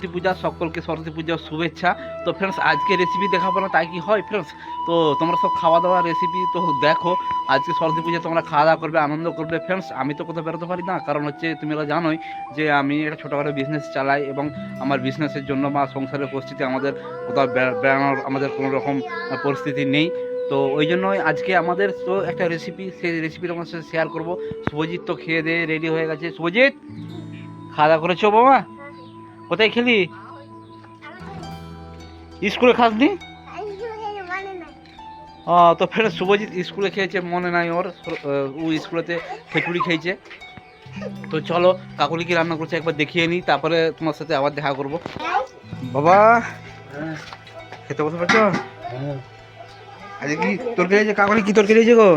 সরস্বতী পূজা, সকলকে সরস্বতী পূজার শুভেচ্ছা। তো ফ্রেন্ডস আজকে রেসিপি দেখাবো না, তাই কি হয় ফ্রেন্ডস তো তোমরা সব খাওয়া দাওয়া রেসিপি তো দেখো, আজকে সরস্বতী পূজা তোমরা খাওয়া দাওয়া করবে, আনন্দ করবে ফ্রেন্ডস আমি তো কোথাও বেরোতে পারি না, কারণ হচ্ছে তুমি ওরা জানোই যে আমি একটা ছোটোখাটো বিজনেস চালাই এবং আমার বিজনেসের জন্য বা সংসারের পরিস্থিতি আমাদের কোথাও বেড়ানোর আমাদের কোনো রকম পরিস্থিতি নেই। তো ওই জন্যই আজকে আমাদের তো একটা রেসিপি সেই রেসিপি তোমার সাথে শেয়ার করব। শুভজিৎ তো খেয়ে দিয়ে রেডি হয়ে গেছে। শুভজিৎ খাওয়া দাওয়া করেছ বাবা? কোথায় খেলি? স্কুলে খাসনি? ও তো ফের শুভজিৎ স্কুলে খেয়েছে মনে নাই ওর। ও স্কুলেতে খিচুড়ি খেয়েছে। তো চলো কাকুলি কি রান্না করছে একবার দেখিয়ে নিই তারপরে তোমার সাথে আবার দেখা করব। বাবা খেতে বসে পারছ আজকে কি তরকারি আছে কাকুলি কি তরকারি আছে গো?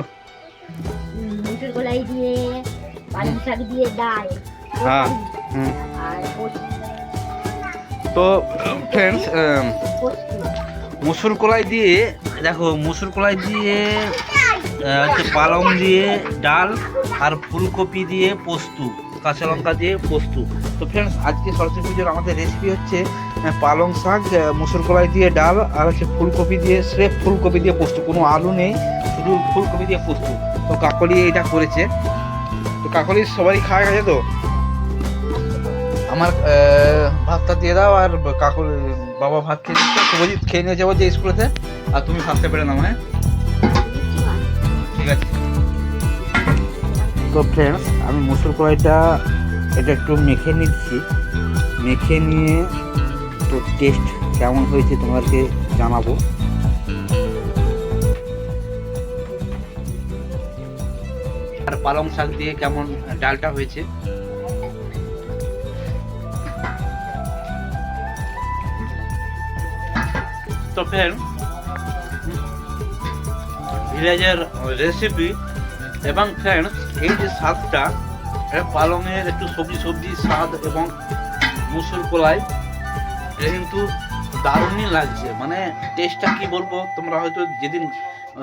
মুসুর কলাই দিয়ে পালং শাক দিয়ে ডাল। হ্যাঁ হুম। আর তো ফ্রেন্ডস মুসুর কলাই দিয়ে, দেখো, মুসুর কলাই দিয়ে হচ্ছে পালং দিয়ে ডাল আর ফুলকপি দিয়ে পোস্ত, কাঁচা লঙ্কা দিয়ে পোস্ত। তো ফ্রেন্ডস আজকে সরস্বতী পুজোর আমাদের রেসিপি হচ্ছে পালং শাক মুসুর কলাই দিয়ে ডাল আর হচ্ছে ফুলকপি দিয়ে স্রেফ ফুলকপি দিয়ে পোস্ত। কোনো আলু নেই, শুধু ফুলকপি দিয়ে পোস্ত। তো কাকলি এটা করেছে। তো কাকলি সবাই খাওয়া গেছে তো? আমার ভাতটা দিয়ে দাও আর কাকুর বাবা ভাত খেয়ে শুভজিৎ খেয়ে নিয়ে যাব যে স্কুলেতে। আর তুমি ভাতটা পেরে নাও হ্যাঁ ঠিক আছে। তো ফ্রেন্ডস আমি মুসুর কড়াইটা এটা একটু মেখে নিচ্ছি। মেখে নিয়ে তো টেস্ট কেমন হয়েছে তোমাদেরকে জানাব। আর পালং শাক দিয়ে কেমন ডালটা হয়েছে? তো ফ্রেন্ড ভিলেজের রেসিপি এবং ফ্রেন্ডস এই যে স্বাদটা পালংয়ের একটু সবজি সবজি স্বাদ এবং মুসুর কলাই, এটা কিন্তু দারুণই লাগছে। মানে টেস্টটা কি বলব? তোমরা হয়তো যেদিন,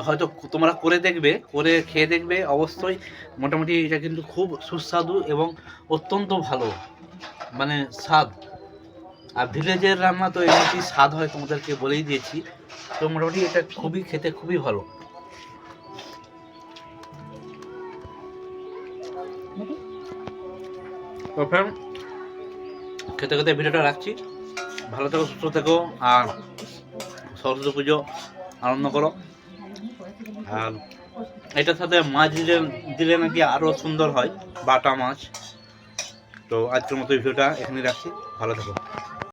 হয়তো তোমরা করে দেখবে, করে খেয়ে দেখবে, অবশ্যই মোটামুটি এটা কিন্তু খুব সুস্বাদু এবং অত্যন্ত ভালো। মানে স্বাদ। আর ভিলেজের রান্না তো এমনিটি স্বাদ হয় তোমাদেরকে বলেই দিয়েছি। তো মোটামুটি এটা খুবই খেতে খুবই ভালো। খেতে খেতে ভিডিওটা রাখছি। ভালো থেকো, সুস্থ থেকো, আর সরস্বতী পুজো আনন্দ করো। আর এটার সাথে মাছ দিলে দিলে নাকি আরও সুন্দর হয়, বাটা মাছ। তো আজকের মতো ভিডিওটা এখানে রাখছি। ভালো থেকো।